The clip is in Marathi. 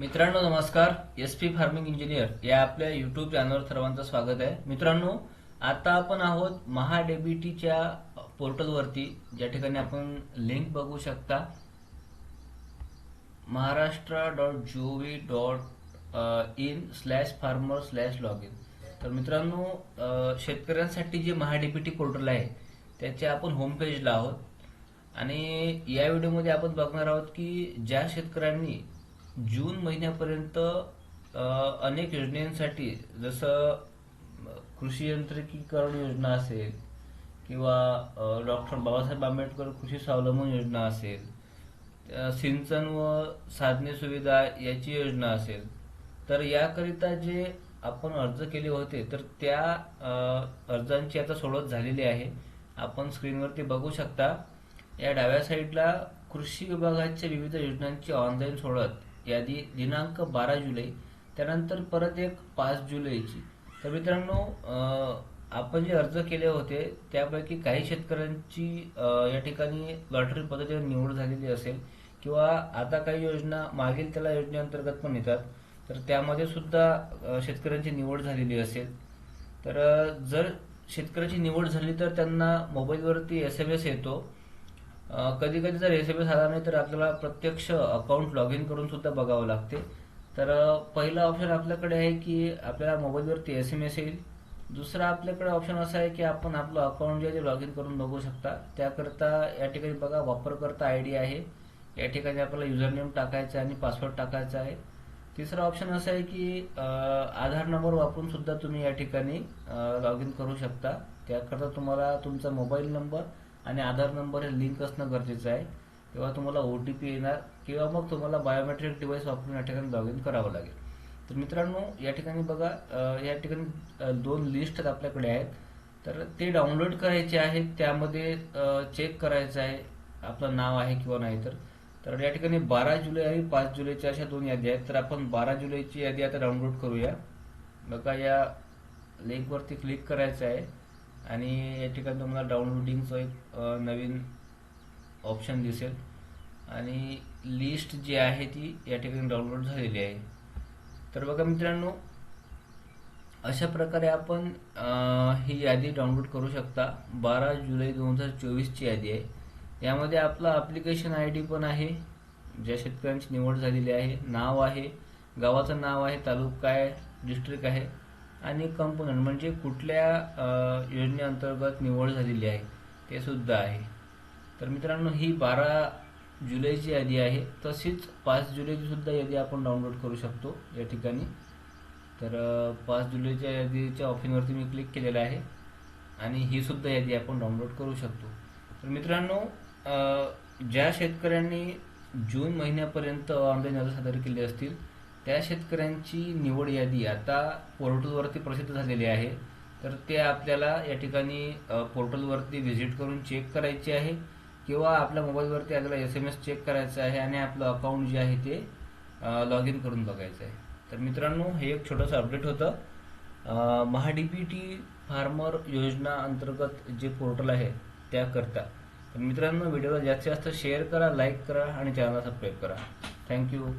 मित्रांनो नमस्कार. एस पी फार्मिंग इंजिनियर या आपल्या युट्यूब चॅनलवर सर्वांचं स्वागत आहे. मित्रांनो आता आपण आहोत महाडेबिटीच्या पोर्टलवरती. ज्या ठिकाणी आपण लिंक बघू शकता. Maharashtra dot G O V dot in slash farmer slash log in तर मित्रांनो शेतकऱ्यांसाठी जे महाडीपीटी पोर्टल आहे त्याच्या आपण होम पेजला आहोत. आणि या व्हिडिओमध्ये आपण बघणार आहोत की ज्या शेतकऱ्यांनी जून महिन्यापर्यंत अनेक योजनांसाठी जसं कृषी यंत्रिकीकरण योजना असेल किंवा डॉक्टर बाबासाहेब आंबेडकर कृषी स्वावलंबन योजना असेल सिंचन व साधने सुविधा याची योजना असेल तर याकरिता जे आपण अर्ज केले होते तर त्या अर्जांची आता सोडत झालेली आहे. आपण स्क्रीनवरती बघू शकता या डाव्या साईडला कृषी विभागाच्या विविध योजनांची ऑनलाईन सोडत यादी दिनांक बारा जुलै त्यानंतर परत एक पाच जुलैची. तर मित्रांनो आपण जे अर्ज केले होते त्यापैकी काही शेतकऱ्यांची या ठिकाणी लॉटरी पद्धतीने निवड झालेली असेल किंवा आता काही योजना मागील त्याला योजनेअंतर्गत पण येतात तर त्यामध्ये सुद्धा शेतकऱ्यांची निवड झालेली असेल. तर जर शेतकऱ्याची निवड झाली तर त्यांना मोबाईलवरती एस एम एस येतो. कधी कधी जर एस एम एस आला नाही तर आपल्याला प्रत्यक्ष अकाउंट लॉग इन करून सुद्धा बघावं लागते. तर पहिला ऑप्शन आपल्याकडे आहे की आपल्याला मोबाईलवरती एस एम एस येईल. दुसरा आपल्याकडे ऑप्शन असा आहे की आपण आपलं अकाउंट जे आहे ते लॉग इन करून बघू शकता. त्याकरता या ठिकाणी बघा वापरकर्ता आय डी आहे. या ठिकाणी आपल्याला युजर नेम टाकायचा आहे आणि पासवर्ड टाकायचा आहे. तिसरा ऑप्शन असं आहे की आधार नंबर वापरून सुद्धा तुम्ही या ठिकाणी लॉग इन करू शकता. त्याकरता तुम्हाला तुमचा मोबाईल नंबर आणि आधार नंबर हे लिंक असणं गरजेचं आहे. तेव्हा तुम्हाला ओ टी पी येणार किंवा मग तुम्हाला बायोमेट्रिक डिव्हाइस वापरून या ठिकाणी लॉग इन करावं लागेल. तर मित्रांनो या ठिकाणी बघा या ठिकाणी दोन लिस्ट आपल्याकडे आहेत. तर ते डाउनलोड करायचे आहेत त्यामध्ये चेक करायचं आहे आपलं नाव आहे किंवा नाही तर. तर या ठिकाणी बारा जुलै आणि पाच जुलैच्या अशा दोन यादी आहेत. तर आपण बारा जुलैची यादी आता डाउनलोड करूया. बघा या लिंकवरती क्लिक करायचं आहे. आणि या ठिकाणी तुम्हाला डाउनलोडिंगचं एक नवीन ऑप्शन दिसेल. आणि लिस्ट जी आहे ती या ठिकाणी डाउनलोड झालेली आहे. तर बघा मित्रांनो अशा प्रकारे आपण ही यादी डाउनलोड करू शकता. बारा जुलै दोन हजार चोवीसची यादी आहे. यामध्ये आपला ॲप्लिकेशन आय डी पण आहे. ज्या शेतकऱ्यांची निवड झालेली आहे. नाव आहे. गावाचं नाव आहे. तालुका आहे. डिस्ट्रिक्ट आहे. आणि कंपोनंट म्हणजे कुठल्या योजनेअंतर्गत निवड झालेली आहे ते सुद्धा आहे. तर मित्रांनो ही बारा जुलैची यादी आहे. तशीच पाच जुलैची सुद्धा यादी आपण डाउनलोड करू शकतो या ठिकाणी. तर पाच जुलैच्या यादीच्या ऑप्शनवरती मी क्लिक केलेलं आहे आणि ही सुद्धा यादी आपण डाउनलोड करू शकतो. तर मित्रांनो ज्या शेतकऱ्यांनी जून महिन्यापर्यंत ऑनलाईन अर्ज सादर केले असतील त्या शेतकऱ्यांची निवड यादी आता पोर्टलवरती प्रसिद्ध झालेली आहे. तर ते आपल्याला या ठिकाणी पोर्टलवरती व्हिजिट करून चेक करायची आहे किंवा आपल्या मोबाईलवरती आपल्याला एस एम एस चेक करायचं आहे आणि आपलं अकाउंट जे आहे ते लॉग इन करून बघायचं आहे. तर मित्रांनो हे एक छोटंसं अपडेट होतं. महाडीपीटी फार्मर योजना अंतर्गत जे पोर्टल आहे त्याकरता. तर मित्रांनो व्हिडिओला जास्तीत जास्त शेअर करा लाईक करा आणि चॅनलला सबस्क्राईब करा. थँक्यू.